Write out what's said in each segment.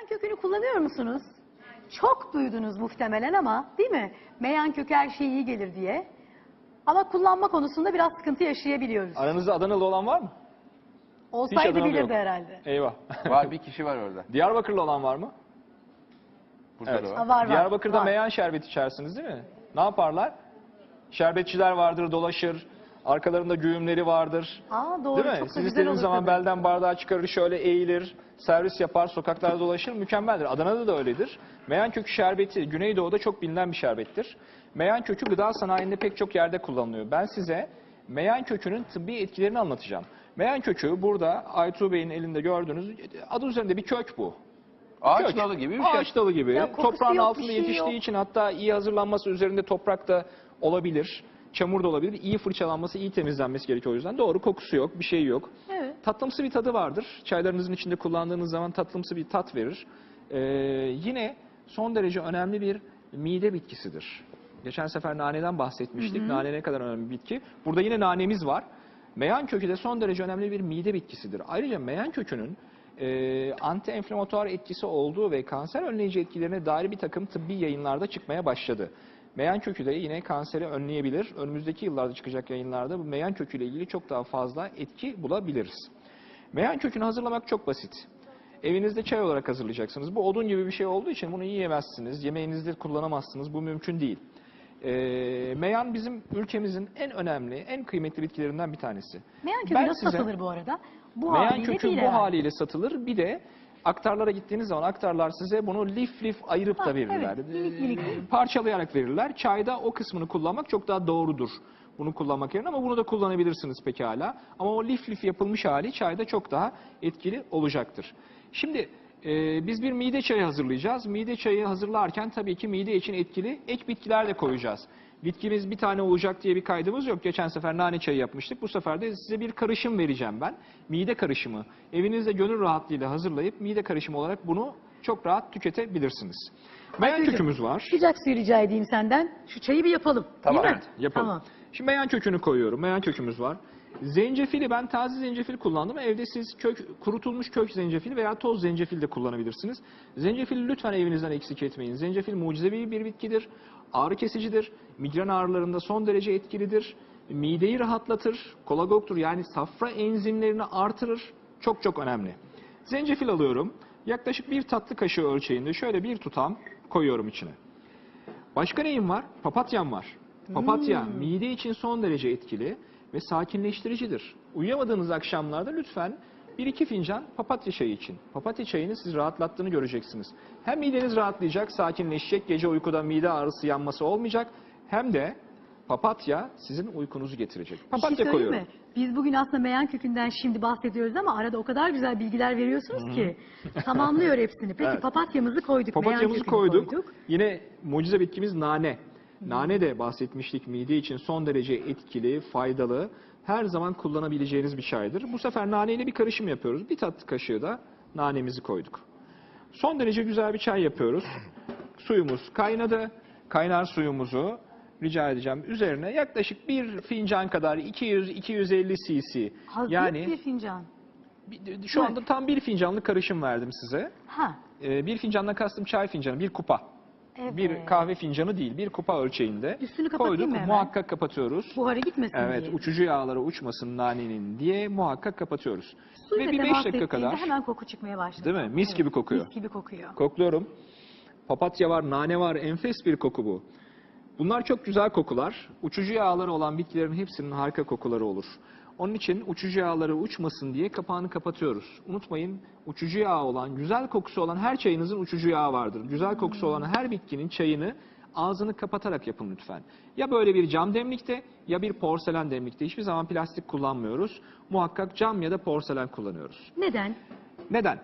Meyan kökünü kullanıyor musunuz? Çok duydunuz muhtemelen ama değil mi? Meyan kökü her şeye iyi gelir diye. Ama kullanma konusunda biraz sıkıntı yaşayabiliyoruz. Aranızda Adanalı olan var mı? Olsaydı Adanalı bilirdi yok. herhalde. Eyvah. Var bir kişi var orada. Diyarbakırlı olan var mı? Burada Evet. da var. Ha, var var. Diyarbakır'da var. meyan şerbeti içersiniz değil mi? Ne yaparlar? Şerbetçiler vardır, dolaşır. Arkalarında güğümleri vardır. Aa, doğru, Değil mi? çok Siz istediğiniz zaman tabii. belden bardağı çıkarır, şöyle eğilir, servis yapar, sokaklarda dolaşır. Mükemmeldir. Adana'da da öyledir. Meyan kökü şerbeti Güneydoğu'da çok bilinen bir şerbettir. Meyan kökü gıda sanayinde pek çok yerde kullanılıyor. Ben size meyan kökünün tıbbi etkilerini anlatacağım. Meyan kökü burada Aytuğ Bey'in elinde gördüğünüz adı üzerinde bir kök bu. Ağaç Kök. dalı gibi bir şey. Ağaç dalı gibi. Ya kokusu Toprağın yok, bir altında şey yetiştiği yok. için hatta iyi hazırlanması üzerinde toprakta olabilir. Çamur da olabilir. İyi fırçalanması, iyi temizlenmesi gerekiyor o yüzden. Doğru kokusu yok, bir şey yok. Evet. Tatlımsı bir tadı vardır. Çaylarınızın içinde kullandığınız zaman tatlımsı bir tat verir. Ee, yine son derece önemli bir mide bitkisidir. Geçen sefer naneden bahsetmiştik. Nane ne kadar önemli bir bitki. Burada yine nanemiz var. Meyan kökü de son derece önemli bir mide bitkisidir. Ayrıca meyan kökünün e, anti-enflamatuar etkisi olduğu ve kanser önleyici etkilerine dair bir takım tıbbi yayınlarda çıkmaya başladı. Meyan kökü de yine kanseri önleyebilir. Önümüzdeki yıllarda çıkacak yayınlarda bu meyan köküyle ilgili çok daha fazla etki bulabiliriz. Meyan kökünü hazırlamak çok basit. Evinizde çay olarak hazırlayacaksınız. Bu odun gibi bir şey olduğu için bunu yiyemezsiniz. Yemeğinizde kullanamazsınız. Bu mümkün değil. Ee, meyan bizim ülkemizin en önemli, en kıymetli bitkilerinden bir tanesi. Meyan kökü Ben nasıl size- satılır bu arada? Bu Meyan haliyle kökü bu herhalde. haliyle satılır. Bir de aktarlara gittiğiniz zaman aktarlar size bunu lif lif ayırıp da verirler. evet, minik minik. Ee, Parçalayarak verirler. Çayda o kısmını kullanmak çok daha doğrudur. Bunu kullanmak yerine ama bunu da kullanabilirsiniz pekala. Ama o lif lif yapılmış hali çayda çok daha etkili olacaktır. Şimdi e, biz bir mide çayı hazırlayacağız. Mide çayı hazırlarken tabii ki mide için etkili ek bitkiler de koyacağız. Bitkimiz bir tane olacak diye bir kaydımız yok. Geçen sefer nane çayı yapmıştık. Bu sefer de size bir karışım vereceğim ben. Mide karışımı. Evinizde gönül rahatlığıyla hazırlayıp mide karışımı olarak bunu çok rahat tüketebilirsiniz. Meyan kökümüz var. Sıcak suyu rica edeyim senden. Şu çayı bir yapalım. Tamam. Değil mi? Evet, yapalım. Tamam. Şimdi meyan kökünü koyuyorum. Meyan kökümüz var. Zencefili ben taze zencefil kullandım. Evde siz kök, kurutulmuş kök zencefil veya toz zencefil de kullanabilirsiniz. Zencefili lütfen evinizden eksik etmeyin. Zencefil mucizevi bir bitkidir. Ağrı kesicidir. Migren ağrılarında son derece etkilidir. Mideyi rahatlatır. Kolagoktur yani safra enzimlerini artırır. Çok çok önemli. Zencefil alıyorum. Yaklaşık bir tatlı kaşığı ölçeğinde şöyle bir tutam koyuyorum içine. Başka neyim var? Papatyam var. Papatya mide için son derece etkili ve sakinleştiricidir. Uyuyamadığınız akşamlarda lütfen bir iki fincan papatya çayı için. Papatya çayını sizi rahatlattığını göreceksiniz. Hem mideniz rahatlayacak, sakinleşecek, gece uykuda mide ağrısı yanması olmayacak. Hem de papatya sizin uykunuzu getirecek. Bir şey Papatya koyuyorum. mi? Biz bugün aslında meyan kökünden şimdi bahsediyoruz ama arada o kadar güzel bilgiler veriyorsunuz ki tamamlıyor hepsini. Peki Evet. papatyamızı koyduk, meyan Papatyamızı koyduk. koyduk. Yine mucize bitkimiz nane. Nane de bahsetmiştik mide için son derece etkili, faydalı. Her zaman kullanabileceğiniz bir çaydır. Bu sefer naneyle bir karışım yapıyoruz. Bir tatlı kaşığı da nanemizi koyduk. Son derece güzel bir çay yapıyoruz. Suyumuz kaynadı. Kaynar suyumuzu rica edeceğim. Üzerine yaklaşık bir fincan kadar 200-250 cc. Yani bir fincan. şu anda tam bir fincanlık karışım verdim size. Ha. Ee, bir fincanla kastım çay fincanı, bir kupa. Evet. Bir kahve fincanı değil, bir kupa ölçeğinde. Üstünü Koyduk, mı hemen? muhakkak kapatıyoruz. Buharı gitmesin Evet, diye. uçucu yağları uçmasın nanenin diye muhakkak kapatıyoruz. Suyla Ve bir 5 temas dakika kadar, hemen koku çıkmaya başladı. değil mi? Mis gibi kokuyor. Mis gibi kokuyor. Kokluyorum. Papatya var, nane var, enfes bir koku bu. Bunlar çok güzel kokular. Uçucu yağları olan bitkilerin hepsinin harika kokuları olur. Onun için uçucu yağları uçmasın diye kapağını kapatıyoruz. Unutmayın uçucu yağı olan, güzel kokusu olan her çayınızın uçucu yağı vardır. Güzel kokusu olan her bitkinin çayını ağzını kapatarak yapın lütfen. Ya böyle bir cam demlikte ya bir porselen demlikte. Hiçbir zaman plastik kullanmıyoruz. Muhakkak cam ya da porselen kullanıyoruz. Neden? Neden?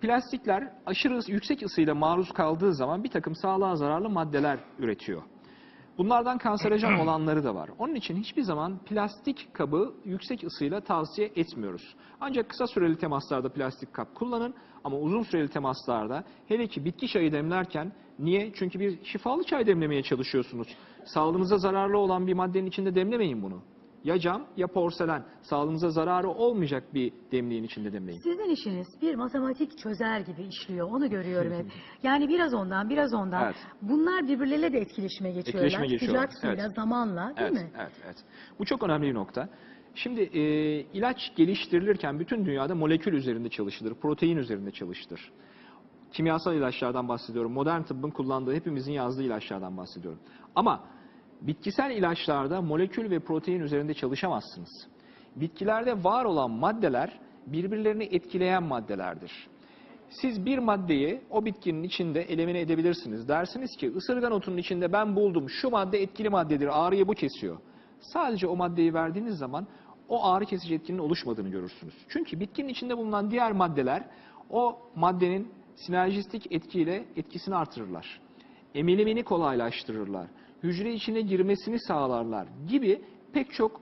Plastikler aşırı yüksek ısıyla maruz kaldığı zaman bir takım sağlığa zararlı maddeler üretiyor. Bunlardan kanserojen olanları da var. Onun için hiçbir zaman plastik kabı yüksek ısıyla tavsiye etmiyoruz. Ancak kısa süreli temaslarda plastik kap kullanın ama uzun süreli temaslarda hele ki bitki çayı demlerken niye? Çünkü bir şifalı çay demlemeye çalışıyorsunuz. Sağlığınıza zararlı olan bir maddenin içinde demlemeyin bunu. Ya cam ya porselen. Sağlığınıza zararı olmayacak bir demliğin içinde demleyin. Sizin işiniz bir matematik çözer gibi işliyor. Onu görüyorum hep. Yani biraz ondan, biraz ondan. Evet. Bunlar birbirleriyle de etkileşime geçiyorlar. Etkileşime geçiyorlar, Sıcak suyla, evet. zamanla değil evet, mi? Evet, evet. Bu çok önemli bir nokta. Şimdi e, ilaç geliştirilirken bütün dünyada molekül üzerinde çalışılır, protein üzerinde çalışılır. Kimyasal ilaçlardan bahsediyorum. Modern tıbbın kullandığı, hepimizin yazdığı ilaçlardan bahsediyorum. Ama bitkisel ilaçlarda molekül ve protein üzerinde çalışamazsınız. Bitkilerde var olan maddeler birbirlerini etkileyen maddelerdir. Siz bir maddeyi o bitkinin içinde elimine edebilirsiniz. Dersiniz ki ısırgan otunun içinde ben buldum şu madde etkili maddedir ağrıyı bu kesiyor. Sadece o maddeyi verdiğiniz zaman o ağrı kesici etkinin oluşmadığını görürsünüz. Çünkü bitkinin içinde bulunan diğer maddeler o maddenin sinerjistik etkiyle etkisini artırırlar. Emilimini kolaylaştırırlar. Hücre içine girmesini sağlarlar gibi pek çok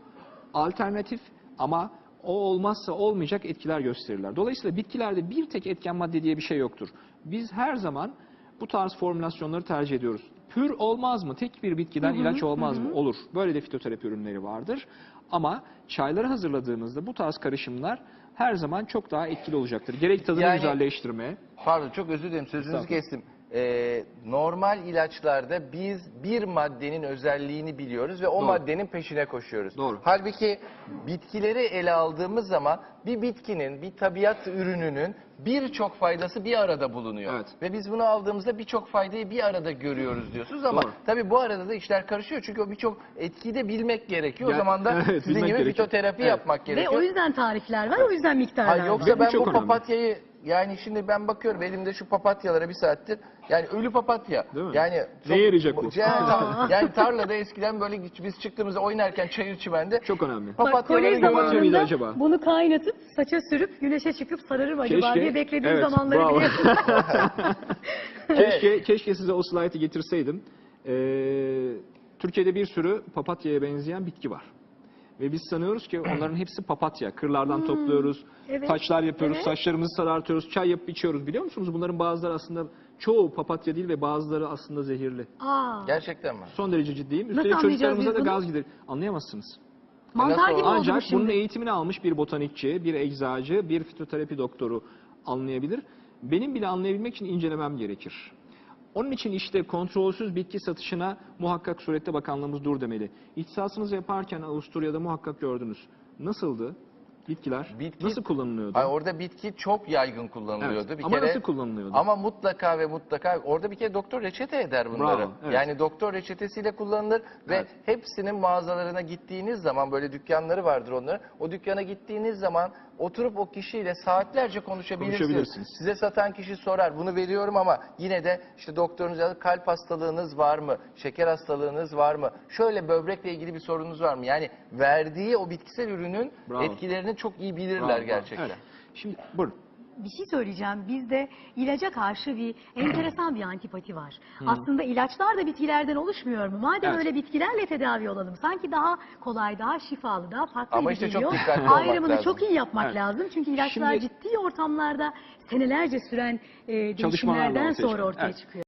alternatif ama o olmazsa olmayacak etkiler gösterirler. Dolayısıyla bitkilerde bir tek etken madde diye bir şey yoktur. Biz her zaman bu tarz formülasyonları tercih ediyoruz. Pür olmaz mı? Tek bir bitkiden ilaç olmaz mı? Olur. Böyle de fitoterapi ürünleri vardır. Ama çayları hazırladığımızda bu tarz karışımlar her zaman çok daha etkili olacaktır. Gerek tadını Yani- güzelleştirme. Pardon çok özür dilerim sözünüzü kestim. Ee, normal ilaçlarda biz bir maddenin özelliğini biliyoruz ve o Doğru. maddenin peşine koşuyoruz. Doğru. Halbuki bitkileri ele aldığımız zaman bir bitkinin, bir tabiat ürününün birçok faydası bir arada bulunuyor. Evet. Ve biz bunu aldığımızda birçok faydayı bir arada görüyoruz diyorsunuz ama Doğru. tabii bu arada da işler karışıyor. Çünkü o birçok etkiyi de bilmek gerekiyor. Ya- o zaman da Evet, sizin gibi gerekiyor. fitoterapi Evet. yapmak Ve gerekiyor. o yüzden tarifler var, o yüzden miktarlar Hayır, yoksa var. Ve bu ben bu önemli. papatyayı yani şimdi ben bakıyorum elimde şu papatyalara bir saattir. Yani ölü papatya. Değil mi? Yani Neye yarayacak bu? Yani, yani tarlada eskiden böyle biz çıktığımızda oynarken çayır çimende Çok önemli. Papatyaları kolej Papatya mıydı zamanında acaba? bunu kaynatıp saça sürüp güneşe çıkıp sararım acaba Keşke. diye beklediğim Evet, zamanları bravo. Keşke, keşke size o slaytı getirseydim. Ee, Türkiye'de bir sürü papatyaya benzeyen bitki var. Ve biz sanıyoruz ki onların hepsi papatya. Kırlardan topluyoruz, Hmm. evet, taçlar yapıyoruz, evet. saçlarımızı sarartıyoruz, çay yapıp içiyoruz. Biliyor musunuz? Bunların bazıları aslında çoğu papatya değil ve bazıları aslında zehirli. Aa, Gerçekten mi? Son derece ciddiyim. Üstelik çocuklarımıza da bunu? gaz gider. Anlayamazsınız. mantar gibi Ancak şimdi. bunun eğitimini almış bir botanikçi, bir eczacı, bir fitoterapi doktoru anlayabilir. Benim bile anlayabilmek için incelemem gerekir. Onun için işte kontrolsüz bitki satışına muhakkak surette bakanlığımız dur demeli. İhtisasınızı yaparken Avusturya'da muhakkak gördünüz. Nasıldı bitkiler? Bitki- Nasıl kullanılıyordu? Ay, orada bitki çok yaygın kullanılıyordu. Evet, Bir ama kere, nasıl kullanılıyordu? Ama mutlaka ve mutlaka orada bir kere doktor reçete eder bunları. Bravo, evet. Yani doktor reçetesiyle kullanılır ve Evet. hepsinin mağazalarına gittiğiniz zaman böyle dükkanları vardır onların. O dükkana gittiğiniz zaman oturup o kişiyle saatlerce konuşabilirsiniz. Konuşabilirsiniz. Size satan kişi sorar bunu veriyorum ama yine de işte doktorunuz kalp hastalığınız var mı? Şeker hastalığınız var mı? Şöyle böbrekle ilgili bir sorunuz var mı? Yani verdiği o bitkisel ürünün Bravo. etkilerini çok iyi bilirler bravo. gerçekten. Evet. Şimdi buyurun. Bir şey söyleyeceğim. Bizde ilaca karşı bir enteresan bir antipati var. Aslında ilaçlar da bitkilerden oluşmuyor mu? Madem Evet. öyle bitkilerle tedavi olalım. Sanki daha kolay, daha şifalı, daha farklı Ama işte çok geliyor. dikkatli olmak Ayrımını lazım. çok iyi yapmak Evet. lazım. Çünkü ilaçlar Şimdi- ciddi ortamlarda senelerce süren e, değişimlerden ortaya sonra ortaya Evet. çıkıyor.